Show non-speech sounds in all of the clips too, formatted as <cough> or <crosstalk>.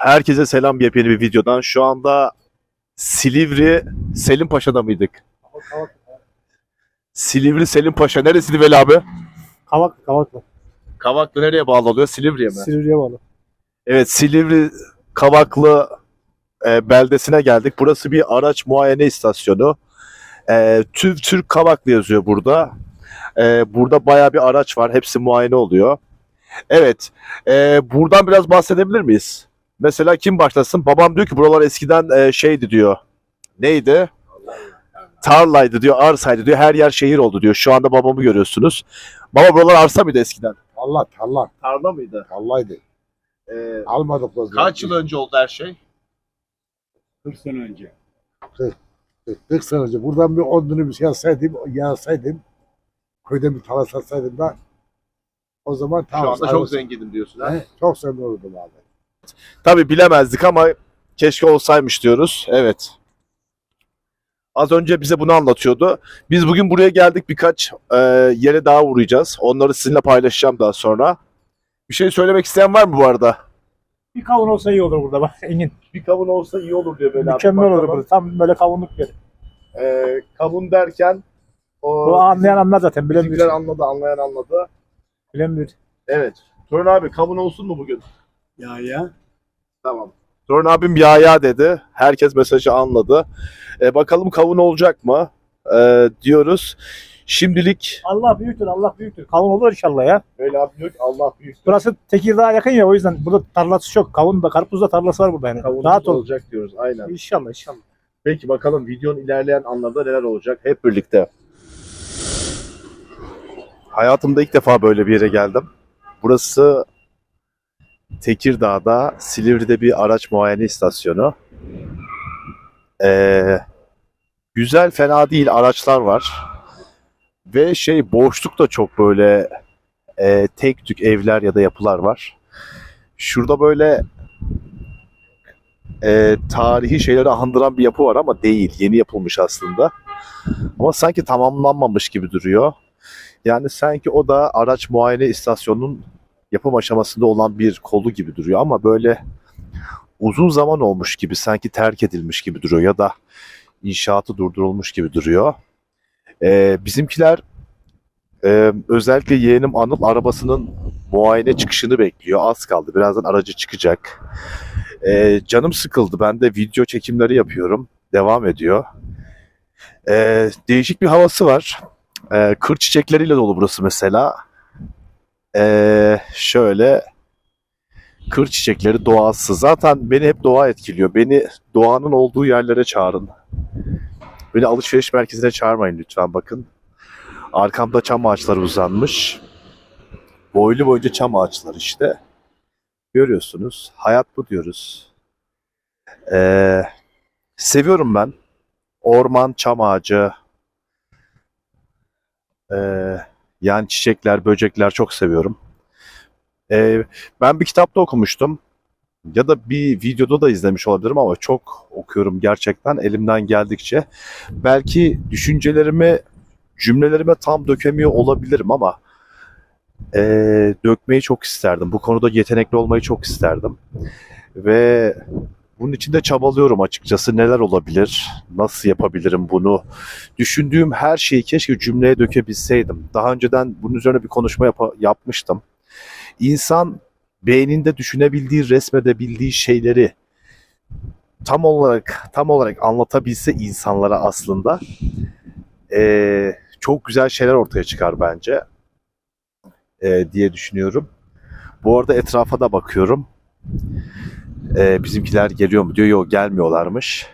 Herkese selam yepyeni bir videodan. Şu anda Silivri Selim Paşa'da mıydık? Silivri Selim Paşa. Neresiydi Veli abi? Kavak, Kavaklı. Kavaklı nereye bağlı oluyor? Silivri'ye mi? Silivri'ye bağlı. Evet Silivri Kavaklı e, beldesine geldik. Burası bir araç muayene istasyonu. E, TÜV Türk Kavaklı yazıyor burada. E, burada baya bir araç var. Hepsi muayene oluyor. Evet. e, buradan biraz bahsedebilir miyiz? Mesela kim başlasın? Babam diyor ki buralar eskiden e, şeydi diyor. Neydi? Tarlaydı diyor, arsaydı diyor. Her yer şehir oldu diyor. Şu anda babamı görüyorsunuz. Baba buralar arsa mıydı eskiden? Allah Allah Tarla mıydı? Allah'ydı. E, Almadık o zaman. kaç yıl önce oldu her şey? 40 sene önce. 40 sene önce. Buradan bir 10 dönüm bir şey alsaydım, yağsaydım, köyden bir tarla satsaydım da o zaman Şu tamam. anda çok zenginim diyorsun. ha? He, çok zengin olurdum abi. Tabii bilemezdik ama keşke olsaymış diyoruz. Evet. Az önce bize bunu anlatıyordu. Biz bugün buraya geldik birkaç e, yere daha uğrayacağız. Onları sizinle paylaşacağım daha sonra. Bir şey söylemek isteyen var mı bu arada? Bir kavun olsa iyi olur burada bak Engin. Bir kavun olsa iyi olur diyor böyle. Mükemmel olur burada. Tam böyle kavunluk yeri. E, kavun derken o Bu anlayan anlar zaten. Bilen bizimkiler anladı, anlayan anladı. Bilen. Evet. Torun abi kavun olsun mu bugün? Ya ya. Tamam. Torun abim ya ya dedi. Herkes mesajı anladı. E, bakalım kavun olacak mı? E, diyoruz. Şimdilik Allah büyüktür, Allah büyüktür. Kavun olur inşallah ya. Öyle abi diyor ki Allah büyük. Burası Tekirdağ'a yakın ya o yüzden burada tarlası çok. Kavun da karpuz da tarlası var burada yani. Kavunumuz Rahat ol. olacak diyoruz aynen. İnşallah inşallah. Peki bakalım videonun ilerleyen anlarda neler olacak hep birlikte. Hayatımda ilk defa böyle bir yere geldim. Burası Tekirdağ'da Silivri'de bir araç muayene istasyonu. Ee, güzel fena değil araçlar var. Ve şey boşluk da çok böyle e, tek tük evler ya da yapılar var. Şurada böyle e, tarihi şeyleri andıran bir yapı var ama değil. Yeni yapılmış aslında. Ama sanki tamamlanmamış gibi duruyor. Yani sanki o da araç muayene istasyonunun yapım aşamasında olan bir kolu gibi duruyor ama böyle uzun zaman olmuş gibi sanki terk edilmiş gibi duruyor ya da inşaatı durdurulmuş gibi duruyor. Ee, bizimkiler e, özellikle yeğenim Anıl arabasının muayene çıkışını bekliyor. Az kaldı. Birazdan aracı çıkacak. Ee, canım sıkıldı. Ben de video çekimleri yapıyorum. Devam ediyor. Ee, değişik bir havası var. Ee, kır çiçekleriyle dolu burası mesela. Ee, şöyle kır çiçekleri doğası. Zaten beni hep doğa etkiliyor. Beni doğanın olduğu yerlere çağırın. Beni alışveriş merkezine çağırmayın lütfen bakın. Arkamda çam ağaçları uzanmış. Boylu boyunca çam ağaçları işte. Görüyorsunuz. Hayat bu diyoruz. Ee, seviyorum ben. Orman, çam ağacı. Ee, yani çiçekler, böcekler çok seviyorum. Ee, ben bir kitapta okumuştum. Ya da bir videoda da izlemiş olabilirim ama çok okuyorum gerçekten elimden geldikçe. Belki düşüncelerimi, cümlelerime tam dökemiyor olabilirim ama eee, dökmeyi çok isterdim. Bu konuda yetenekli olmayı çok isterdim. Ve bunun için de çabalıyorum açıkçası. Neler olabilir? Nasıl yapabilirim bunu? Düşündüğüm her şeyi keşke cümleye dökebilseydim. Daha önceden bunun üzerine bir konuşma yapa- yapmıştım. İnsan beyninde düşünebildiği, resmedebildiği şeyleri tam olarak tam olarak anlatabilse insanlara aslında eee, çok güzel şeyler ortaya çıkar bence e, diye düşünüyorum. Bu arada etrafa da bakıyorum. E, bizimkiler geliyor mu diyor. Yok gelmiyorlarmış.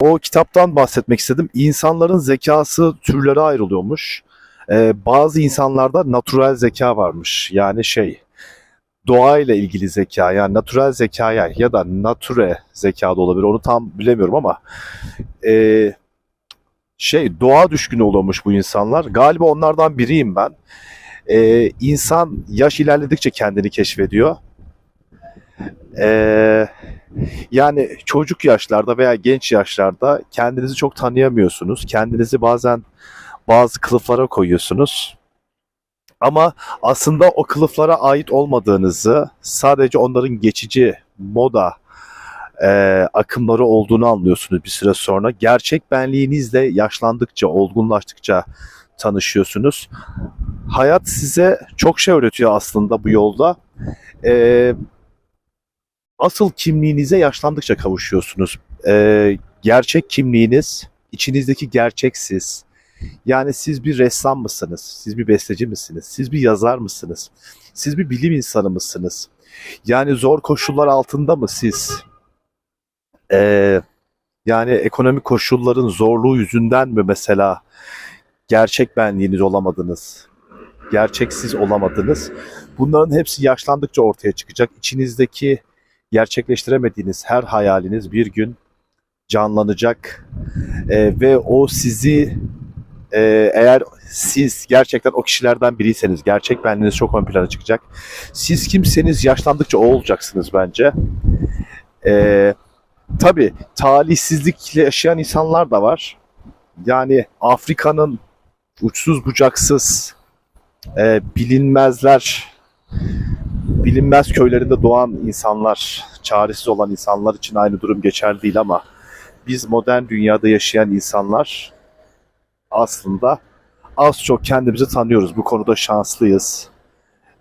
O kitaptan bahsetmek istedim. İnsanların zekası türlere ayrılıyormuş. E, bazı insanlarda natural zeka varmış. Yani şey doğayla ilgili zeka yani natural zekaya ya da nature zeka da olabilir. Onu tam bilemiyorum ama e, şey doğa düşkünü oluyormuş bu insanlar. Galiba onlardan biriyim ben e, insan yaş ilerledikçe kendini keşfediyor. E, yani çocuk yaşlarda veya genç yaşlarda kendinizi çok tanıyamıyorsunuz. Kendinizi bazen bazı kılıflara koyuyorsunuz. Ama aslında o kılıflara ait olmadığınızı, sadece onların geçici moda e, akımları olduğunu anlıyorsunuz bir süre sonra. Gerçek benliğinizle yaşlandıkça, olgunlaştıkça tanışıyorsunuz. Hayat size çok şey öğretiyor aslında bu yolda. E, asıl kimliğinize yaşlandıkça kavuşuyorsunuz. E, gerçek kimliğiniz, içinizdeki gerçek siz. Yani siz bir ressam mısınız? Siz bir besteci misiniz? Siz bir yazar mısınız? Siz bir bilim insanı mısınız? Yani zor koşullar altında mı siz? Ee, yani ekonomik koşulların zorluğu yüzünden mi mesela gerçek benliğiniz olamadınız? Gerçek siz olamadınız. Bunların hepsi yaşlandıkça ortaya çıkacak. İçinizdeki gerçekleştiremediğiniz her hayaliniz bir gün canlanacak. Ee, ve o sizi ee, eğer siz gerçekten o kişilerden biriyseniz gerçek benliğiniz çok ön plana çıkacak. Siz kimseniz yaşlandıkça o olacaksınız bence. Ee, tabii talihsizlikle yaşayan insanlar da var. Yani Afrika'nın uçsuz bucaksız e, bilinmezler bilinmez köylerinde doğan insanlar, çaresiz olan insanlar için aynı durum geçerli değil ama biz modern dünyada yaşayan insanlar aslında az çok kendimizi tanıyoruz. Bu konuda şanslıyız.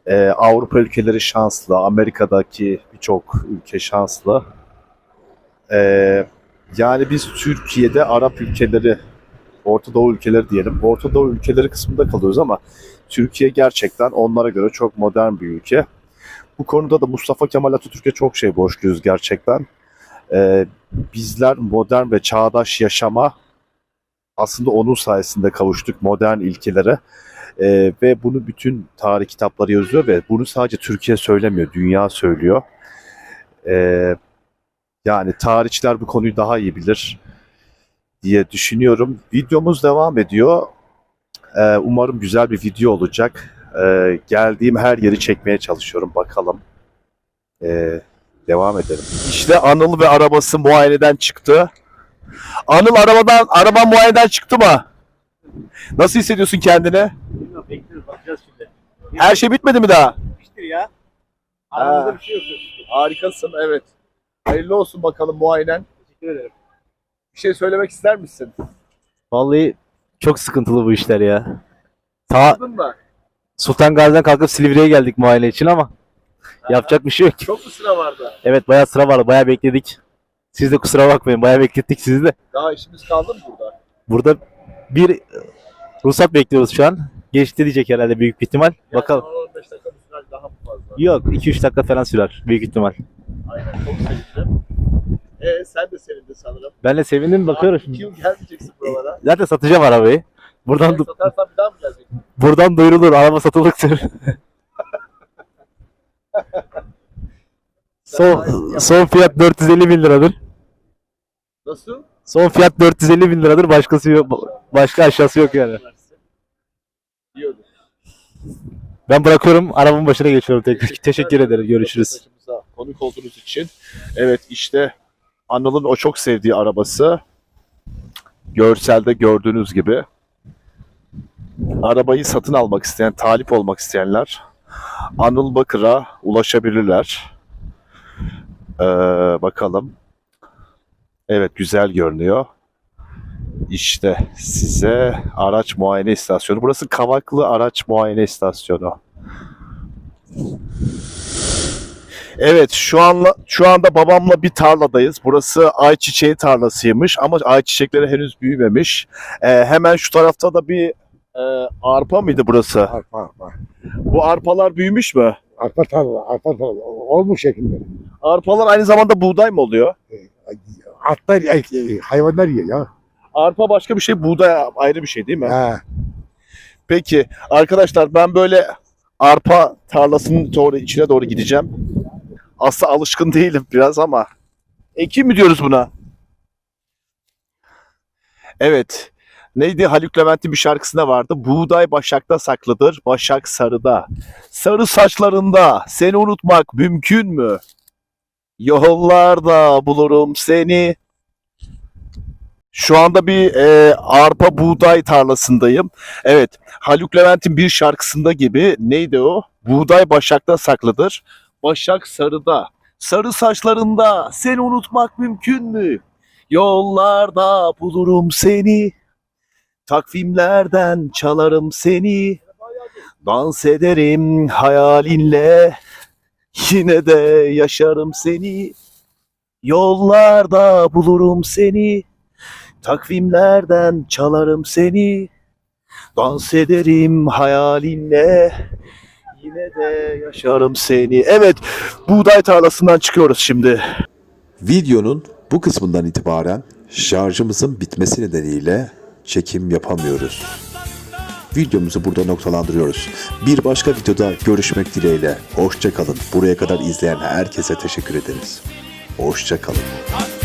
Ee, Avrupa ülkeleri şanslı, Amerika'daki birçok ülke şanslı. Ee, yani biz Türkiye'de Arap ülkeleri, Orta Doğu ülkeleri diyelim. Orta Doğu ülkeleri kısmında kalıyoruz ama Türkiye gerçekten onlara göre çok modern bir ülke. Bu konuda da Mustafa Kemal Atatürk'e çok şey borçluyuz gerçekten. Ee, bizler modern ve çağdaş yaşama aslında onun sayesinde kavuştuk modern ilkelere. Ee, ve bunu bütün tarih kitapları yazıyor ve bunu sadece Türkiye söylemiyor, dünya söylüyor. Ee, yani tarihçiler bu konuyu daha iyi bilir diye düşünüyorum. Videomuz devam ediyor. Ee, umarım güzel bir video olacak. Ee, geldiğim her yeri çekmeye çalışıyorum. Bakalım. Ee, devam edelim. İşte Anıl ve arabası muayeneden çıktı. Anıl arabadan, araban muayeneden çıktı mı? Nasıl hissediyorsun kendini? Bilmiyorum bekliyoruz bakacağız şimdi. Her şey bitmedi mi daha? Bitmiştir ya. Aramızda Aramızda bir şey yok. Harikasın, evet. Hayırlı olsun bakalım muayenen. Teşekkür ederim. Bir şey söylemek ister misin? Vallahi çok sıkıntılı bu işler ya. Ta Anladın mı? Sultan Gazi'den kalkıp Silivri'ye geldik muayene için ama yapacak bir şey yok. Çok mu sıra vardı? Evet bayağı sıra vardı, bayağı bekledik. Siz de kusura bakmayın, bayağı beklettik sizi de. Daha işimiz kaldı mı burada? Burada bir e, ruhsat bekliyoruz şu an. Geçti diyecek herhalde büyük bir ihtimal. Bakalım. 15 dakika sürer daha mı fazla? Yok 2-3 dakika falan sürer büyük ihtimal. Aynen çok sevindim. Ee, sen de sevindin sanırım. Ben de sevindim bakıyorum. Yıl gelmeyeceksin buralara. Zaten satacağım arabayı. Buradan Sen satarsan bir daha mı? Buradan duyurulur araba satılıktır. <laughs> son, son fiyat 450 bin liradır. Nasıl? Son fiyat 450 bin liradır. Başkası yok. Başka aşağısı yok yani. Ben bırakıyorum. Arabamın başına geçiyorum tekrar. Teşekkür ederim. Görüşürüz. Konuk olduğunuz için. Evet işte Anıl'ın o çok sevdiği arabası. Görselde gördüğünüz gibi. Arabayı satın almak isteyen, talip olmak isteyenler Anıl Bakır'a ulaşabilirler. Ee, bakalım. Evet güzel görünüyor. İşte size araç muayene istasyonu. Burası Kavaklı Araç Muayene İstasyonu. Evet şu anla şu anda babamla bir tarladayız. Burası ayçiçeği tarlasıymış ama ayçiçekleri henüz büyümemiş. Ee, hemen şu tarafta da bir e, arpa mıydı burası? Arpa arpa. Bu arpalar büyümüş mü? Arpa tarla, arpa tarla. Olmuş şekilde. Arpalar aynı zamanda buğday mı oluyor? Atlar, ay, ay, hayvanlar yiyor ya. Arpa başka bir şey, buğday ayrı bir şey değil mi? Ha. Peki arkadaşlar ben böyle arpa tarlasının doğru içine doğru gideceğim. Aslında alışkın değilim biraz ama ekim mi diyoruz buna? Evet. Neydi Haluk Levent'in bir şarkısında vardı. Buğday başakta saklıdır, başak sarıda. Sarı saçlarında seni unutmak mümkün mü? Yollarda bulurum seni. Şu anda bir e, arpa buğday tarlasındayım. Evet, Haluk Levent'in bir şarkısında gibi neydi o? Buğday başakta saklıdır, başak sarıda. Sarı saçlarında seni unutmak mümkün mü? Yollarda bulurum seni. Takvimlerden çalarım seni. Dans ederim hayalinle. Yine de yaşarım seni. Yollarda bulurum seni. Takvimlerden çalarım seni. Dans ederim hayalinle. Yine de yaşarım seni. Evet, buğday tarlasından çıkıyoruz şimdi. Videonun bu kısmından itibaren şarjımızın bitmesi nedeniyle çekim yapamıyoruz. Videomuzu burada noktalandırıyoruz. Bir başka videoda görüşmek dileğiyle. Hoşça kalın. Buraya kadar izleyen herkese teşekkür ederiz. Hoşça kalın.